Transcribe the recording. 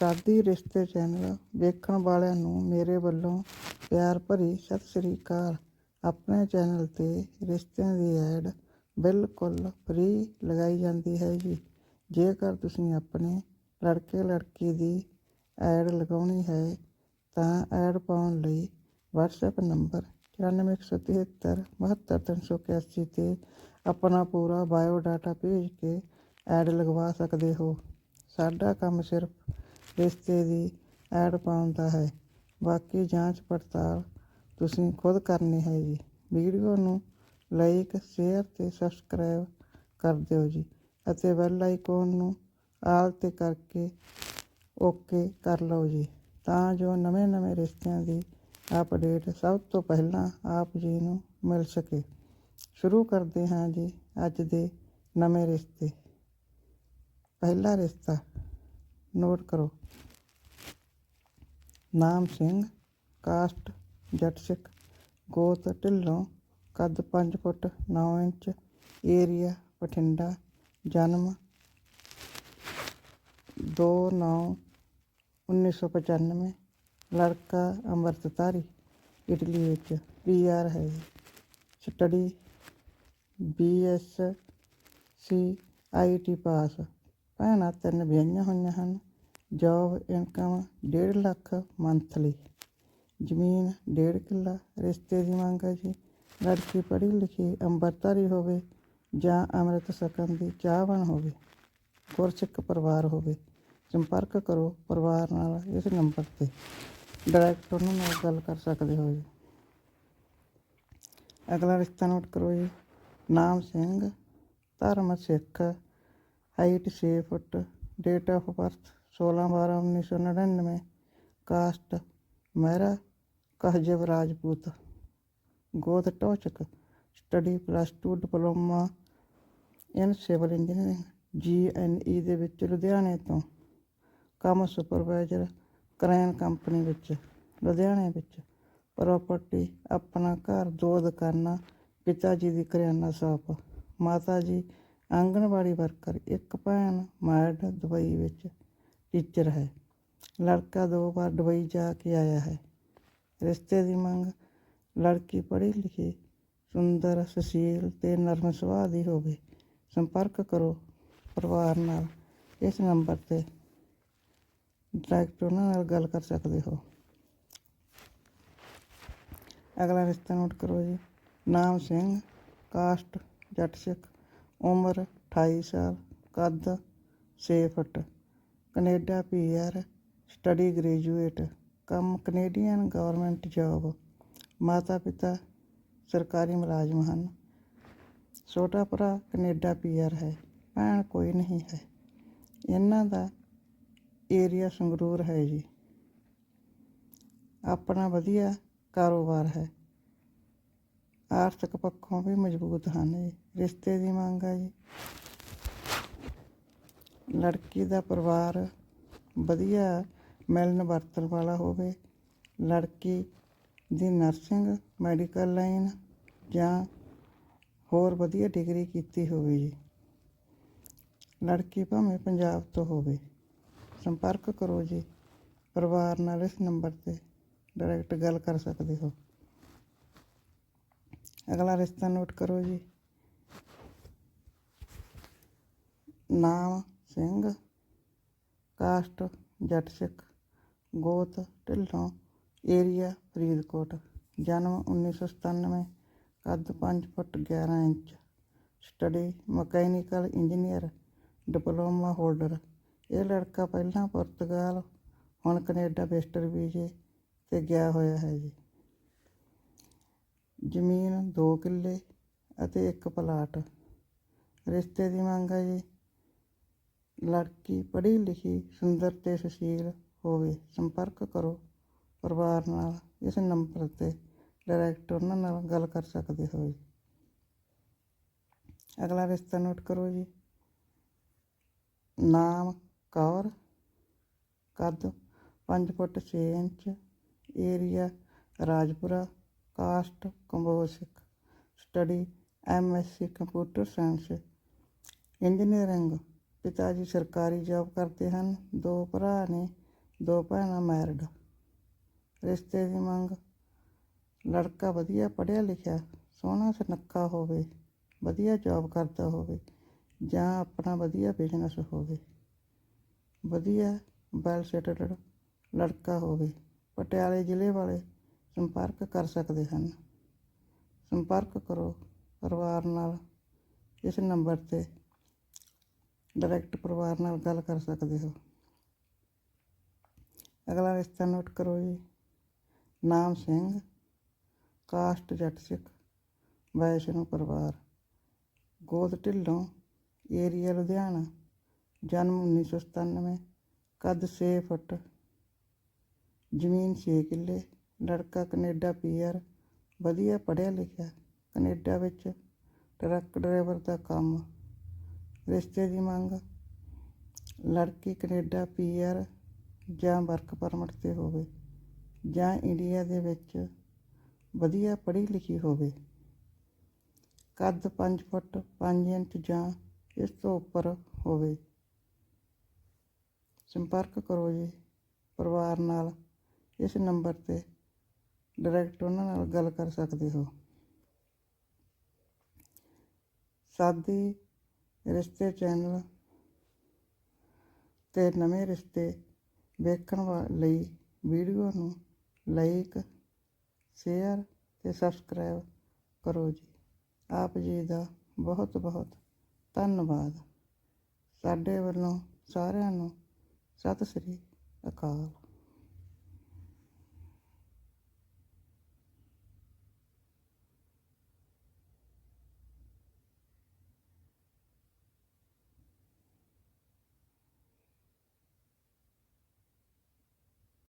ਸਾਦੀ ਰਿਸ਼ਤੇ ਚੈਨਲ ਵੇਖਣ ਵਾਲਿਆਂ ਨੂੰ ਮੇਰੇ ਵੱਲੋਂ ਪਿਆਰ ਭਰੀ ਸਤਿ ਸ੍ਰੀ ਅਕਾਲ। ਆਪਣੇ ਚੈਨਲ ਤੇ ਰਿਸ਼ਤਿਆਂ ਦੀ ਐਡ ਬਿਲਕੁਲ ਫ੍ਰੀ ਲਗਾਈ ਜਾਂਦੀ ਹੈ ਜੀ। ਜੇਕਰ ਤੁਸੀਂ ਆਪਣੇ ਲੜਕੇ ਲੜਕੀ ਦੀ ਐਡ ਲਗਾਉਣੀ ਹੈ, ਤਾਂ ਐਡ ਪਾਉਣ ਲਈ WhatsApp ਨੰਬਰ 9473 72381 ਤੇ ਆਪਣਾ ਪੂਰਾ ਬਾਇਓ ਡਾਟਾ ਭੇਜ ਕੇ ਐਡ ਲਗਵਾ ਸਕਦੇ ਹੋ। ਸਾਡਾ ਕੰਮ ਸਿਰਫ ਰਿਸ਼ਤੇ ਦੀ ਐਡ ਪਾਉਂਦਾ ਹੈ। ਬਾਕੀ ਜਾਂਚ ਪੜਤਾਲ ਤੁਸੀਂ ਖੁਦ ਕਰਨੀ ਹੈ ਜੀ। ਵੀਡੀਓ ਨੂੰ ਲਾਈਕ, ਸ਼ੇਅਰ ਤੇ ਸਬਸਕ੍ਰਾਈਬ ਕਰ ਦਿਓ ਜੀ ਅਤੇ ਬੈਲ ਆਈਕਨ ਨੂੰ ਆਲ ਤੇ ਕਰਕੇ ਓਕੇ ਕਰ ਲਓ ਜੀ ਤਾਂ ਜੋ ਨਵੇਂ-ਨਵੇਂ ਰਿਸ਼ਤਿਆਂ ਦੀ ਅਪਡੇਟ ਸਭ ਤੋਂ ਪਹਿਲਾਂ ਆਪ ਜੀ ਨੂੰ ਮਿਲ ਸਕੇ। ਸ਼ੁਰੂ ਕਰਦੇ ਹਾਂ ਜੀ ਅੱਜ ਦੇ ਨਵੇਂ ਰਿਸ਼ਤੇ। ਪਹਿਲਾ ਰਿਸ਼ਤਾ ਨੋਟ ਕਰੋ ਨਾਮ ਸਿੰਘ ਕਾਸਟ ਜੱਟ ਸਿੱਖ ਗੋਤ ਢਿੱਲੋਂ ਕੱਦ 5 ਫੁੱਟ 9 ਇੰਚ ਏਰੀਆ ਬਠਿੰਡਾ ਜਨਮ 2 9 1995 ਲੜਕਾ ਅੰਮ੍ਰਿਤਧਾਰੀ ਇਟਲੀ ਵਿੱਚ ਪੀਆਰ ਹੈ study BSc IT pass ਭੈਣਾਂ ਤਿੰਨ ਵਿਆਹੀਆਂ ਹੋਈਆਂ ਹਨ। ਜੋਬ ਇਨਕਮ 1.5 ਲੱਖ ਮੰਥਲੀ ਜ਼ਮੀਨ ਡੇਢ ਕਿੱਲਾ। ਰਿਸ਼ਤੇ ਦੀ ਮੰਗ ਹੈ ਜੀ। ਲੜਕੀ ਪੜ੍ਹੀ ਲਿਖੀ, ਅੰਮ੍ਰਿਤਧਾਰੀ ਹੋਵੇ ਜਾਂ ਅੰਮ੍ਰਿਤ ਸਕਣ ਦੀ ਚਾਹਵਾਨ ਹੋਵੇ, ਗੁਰਸਿੱਖ ਪਰਿਵਾਰ ਹੋਵੇ, ਸੰਪਰਕ ਕਰੋ ਪਰਿਵਾਰ ਨਾਲ ਇਸ ਨੰਬਰ ਤੇ। ਡਾਇਰੈਕਟ ਉਹਨਾਂ ਨਾਲ ਗੱਲ ਕਰ ਸਕਦੇ ਹੋ ਜੀ। ਅਗਲਾ ਰਿਸ਼ਤਾ ਨੋਟ ਕਰੋ ਜੀ। ਨਾਮ ਸਿੰਘ, ਧਰਮ Sikh height 6 foot date of birth 16 12 1999 caste Mehra ਕਹਜਬ Rajput ਗੋਤ Tochak study plus 2 diploma in civil engineering GNE ਦੇ ਵਿੱਚ ਲੁਧਿਆਣੇ ਤੋਂ, ਕੰਮ ਸੁਪਰਵਾਈਜ਼ਰ ਕਰੈਨ ਕੰਪਨੀ ਵਿੱਚ, ਲੁਧਿਆਣੇ ਵਿੱਚ ਪ੍ਰਾਪਰਟੀ ਆਪਣਾ ਘਰ ਦੋ ਦੁਕਾਨਾਂ ਪਿਤਾ ਜੀ ਦੀ ਕਰਿਆਨਾ ਸ਼ਾਪ ਮਾਤਾ ਜੀ ਆਂਗਣਵਾੜੀ ਵਰਕਰ ਇੱਕ ਭੈਣ ਮਾਇਡ ਦੁਬਈ ਵਿੱਚ ਟੀਚਰ ਹੈ। ਲੜਕਾ ਦੋ ਵਾਰ ਦੁਬਈ ਜਾ ਕੇ ਆਇਆ ਹੈ। ਰਿਸ਼ਤੇ ਦੀ ਮੰਗ, ਲੜਕੀ ਪੜ੍ਹੀ ਲਿਖੀ, ਸੁੰਦਰ, ਸੁਸ਼ੀਲ ਤੇ ਨਰਮ ਸੁਭਾਅ ਦੀ ਹੋਵੇ। ਸੰਪਰਕ ਕਰੋ ਪਰਿਵਾਰ ਨਾਲ। ਇਸ ਨੰਬਰ ਤੇ ਡਾਇਰੈਕਟ ਉਹਨਾਂ ਨਾਲ ਗੱਲ ਕਰ ਸਕਦੇ ਹੋ। ਅਗਲਾ ਰਿਸ਼ਤਾ ਨੋਟ ਕਰੋ ਜੀ। ਨਾਮ ਸਿੰਘ, ਕਾਸਟ, ਜੱਟ ਸਿੱਖ। ਉਮਰ 28 ਸਾਲ, ਕੱਦ ਛੇ ਫੁੱਟ, Canada P R study graduate, ਕੰਮ ਕੈਨੇਡੀਅਨ ਗਵਰਨਮੈਂਟ ਜੋਬ ਮਾਤਾ ਪਿਤਾ ਸਰਕਾਰੀ ਮੁਲਾਜ਼ਮ ਹਨ। ਛੋਟਾ ਭਰਾ ਕਨੇਡਾ ਪੀ ਆਰ ਹੈ, ਭੈਣ ਕੋਈ ਨਹੀਂ ਹੈ। ਇਹਨਾਂ ਦਾ ਏਰੀਆ ਸੰਗਰੂਰ ਹੈ ਜੀ। ਆਪਣਾ ਵਧੀਆ ਕਾਰੋਬਾਰ ਹੈ। ਆਰਥਿਕ ਪੱਖੋਂ ਵੀ ਮਜ਼ਬੂਤ ਹਨ ਜੀ, ਰਿਸ਼ਤੇ ਦੀ ਮੰਗ ਹੈ ਜੀ। ਲੜਕੀ ਦਾ ਪਰਿਵਾਰ ਵਧੀਆ ਮਿਲਣ ਵਰਤਣ ਵਾਲਾ ਹੋਵੇ, ਲੜਕੀ ਦੀ ਨਰਸਿੰਗ ਮੈਡੀਕਲ ਲਾਈਨ ਜਾਂ ਹੋਰ ਵਧੀਆ ਡਿਗਰੀ ਕੀਤੀ ਹੋਵੇ ਜੀ। ਲੜਕੀ ਭਾਵੇਂ ਪੰਜਾਬ ਤੋਂ ਹੋਵੇ, ਸੰਪਰਕ ਕਰੋ ਜੀ, ਪਰਿਵਾਰ ਨਾਲ ਇਸ ਨੰਬਰ ਤੇ ਡਾਇਰੈਕਟ ਗੱਲ ਕਰ ਸਕਦੇ ਹੋ। ਅਗਲਾ ਰਿਸ਼ਤਾ ਨੋਟ ਕਰੋ ਜੀ। ਨਾਮ ਸਿੰਘ, ਕਾਸਟ ਜੱਟ ਸਿੱਖ ਗੋਤ, ਢਿੱਲੋਂ, ਏਰੀਆ, ਫਰੀਦਕੋਟ। ਜਨਮ 1997 ਕੱਦ 5 ਫੁੱਟ 11 inch. Study mechanical engineer, diploma holder. ਇਹ ਲੜਕਾ ਪਹਿਲਾਂ ਪੁਰਤਗਾਲ, ਹੁਣ ਕੈਨੇਡਾ ਵਿਜ਼ਟਰ ਵੀਜ਼ੇ ਤੇ ਗਿਆ ਹੋਇਆ ਹੈ ਜੀ। ਜ਼ਮੀਨ 2 ਕਿੱਲੇ ਅਤੇ ਇੱਕ ਪਲਾਟ। ਰਿਸ਼ਤੇ ਦੀ ਮੰਗ ਹੈ ਜੀ। ਲੜਕੀ ਪੜ੍ਹੀ ਲਿਖੀ, ਸੁੰਦਰ ਤੇ ਸੁਸ਼ੀਲ ਹੋਵੇ, ਸੰਪਰਕ ਕਰੋ। ਪਰਿਵਾਰ ਨਾਲ ਇਸ ਨੰਬਰ ਤੇ ਡਾਇਰੈਕਟ ਉਹਨਾਂ ਨਾਲ ਗੱਲ ਕਰ ਸਕਦੇ ਹੋ ਜੀ। ਅਗਲਾ ਰਿਸ਼ਤਾ ਨੋਟ ਕਰੋ ਜੀ। ਨਾਮ ਕੌਰ। ਕੱਦ 5 ਫੁੱਟ 6 inch. Area Rajpura. Caste Kamboj Sikh study, MSc, computer science, engineering. ਪਿਤਾ ਜੀ ਸਰਕਾਰੀ ਜੌਬ ਕਰਦੇ ਹਨ। ਦੋ ਭਰਾ ਨੇ, ਦੋ ਭੈਣਾਂ ਮੈਰਿਡ। ਰਿਸ਼ਤੇ ਦੀ ਮੰਗ। ਲੜਕਾ ਵਧੀਆ ਪੜ੍ਹਿਆ ਲਿਖਿਆ, ਸੋਹਣਾ ਸੁਨੱਖਾ ਹੋਵੇ, ਵਧੀਆ ਜੌਬ ਕਰਦਾ ਹੋਵੇ, ਜਾਂ ਆਪਣਾ ਵਧੀਆ ਬਿਜ਼ਨਸ ਹੋਵੇ। ਵਧੀਆ ਵੈਲ ਸੈਟਲਡ ਲੜਕਾ ਹੋਵੇ। ਪਟਿਆਲੇ ਜ਼ਿਲ੍ਹੇ ਵਾਲੇ ਸੰਪਰਕ ਕਰ ਸਕਦੇ ਹਨ। ਸੰਪਰਕ ਕਰੋ ਪਰਿਵਾਰ ਨਾਲ, ਇਸ ਨੰਬਰ ਤੇ ਡਾਇਰੈਕਟ ਪਰਿਵਾਰ ਨਾਲ ਗੱਲ ਕਰ ਸਕਦੇ ਹੋ। ਅਗਲਾ ਰਿਸ਼ਤਾ ਨੋਟ ਕਰੋ ਜੀ। ਨਾਮ ਸਿੰਘ, ਕਾਸਟ ਜੱਟ ਸਿੱਖ, ਵੈਸ਼ਨੂ ਪਰਿਵਾਰ। ਗੋਦ ਢਿੱਲੋਂ, ਏਰੀਆ ਲੁਧਿਆਣਾ, ਜਨਮ 1997 ਕੱਦ 6 ਫੁੱਟ, ਜ਼ਮੀਨ 6 ਕਿੱਲੇ ਲੜਕਾ ਕੈਨੇਡਾ ਪੀਆਰ, ਵਧੀਆ ਪੜ੍ਹਿਆ ਲਿਖਿਆ, ਕੈਨੇਡਾ ਵਿੱਚ ਟਰੱਕ ਡਰਾਈਵਰ ਦਾ ਕੰਮ, ਰਿਸ਼ਤੇ ਦੀ ਮੰਗ, ਲੜਕੀ ਕੈਨੇਡਾ ਪੀਆਰ ਜਾਂ ਵਰਕ ਪਰਮਿਟ ਤੇ ਹੋਵੇ ਜਾਂ ਇੰਡੀਆ ਦੇ ਵਿੱਚ ਵਧੀਆ ਪੜ੍ਹੀ ਲਿਖੀ ਹੋਵੇ। ਕੱਦ 5 ਫੁੱਟ 5 ਇੰਚ ਜਾਂ ਇਸ ਤੋਂ ਉੱਪਰ ਹੋਵੇ। ਸੰਪਰਕ ਕਰੋ ਜੀ, ਪਰਿਵਾਰ ਨਾਲ ਇਸ ਨੰਬਰ ਤੇ ਡਾਇਰੈਕਟ ਉਹਨਾਂ ਨਾਲ ਗੱਲ ਕਰ ਸਕਦੇ ਹੋ। ਸਾਦੀ ਰਿਸ਼ਤੇ ਚੈਨਲ ਤੇ ਨਵੇਂ ਰਿਸ਼ਤੇ ਵੇਖਣ ਵਾ- ਲਈ ਵੀਡੀਓ ਨੂੰ ਲਾਈਕ, ਸ਼ੇਅਰ ਤੇ ਸਬਸਕ੍ਰਾਈਬ ਕਰੋ ਜੀ। ਆਪ ਜੀ ਦਾ ਬਹੁਤ ਬਹੁਤ ਧੰਨਵਾਦ। ਸਾਡੇ ਵੱਲੋਂ ਸਾਰਿਆਂ ਨੂੰ ਸਤਿ ਸ੍ਰੀ ਅਕਾਲ।